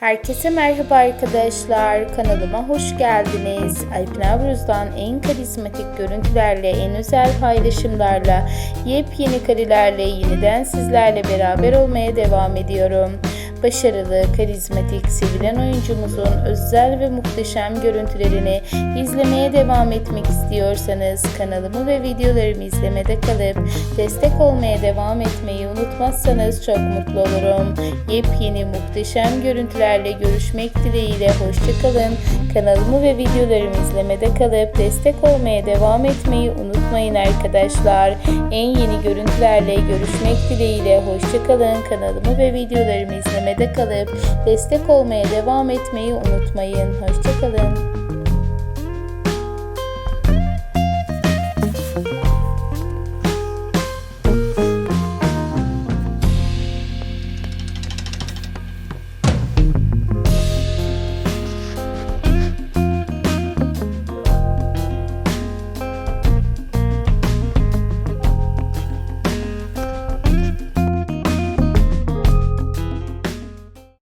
Herkese merhaba arkadaşlar. Kanalıma hoş geldiniz. Alpin Avruz'dan en karizmatik görüntülerle, en özel paylaşımlarla, yepyeni karelerle yeniden sizlerle beraber olmaya devam ediyorum. Başarılı, karizmatik, sevilen oyuncumuzun özel ve muhteşem görüntülerini izlemeye devam etmek istiyorsanız kanalımı ve videolarımı izlemede kalıp destek olmaya devam etmeyi unutmazsanız çok mutlu olurum. Yepyeni muhteşem görüntülerle görüşmek dileğiyle hoşçakalın. Kanalımı ve videolarımı izlemede kalıp destek olmaya devam etmeyi unutmayın arkadaşlar. En yeni görüntülerle görüşmek dileğiyle hoşçakalın. Kanalımı ve videolarımı izlemede kalıp destek olmaya devam etmeyi unutmayın. Hoşçakalın.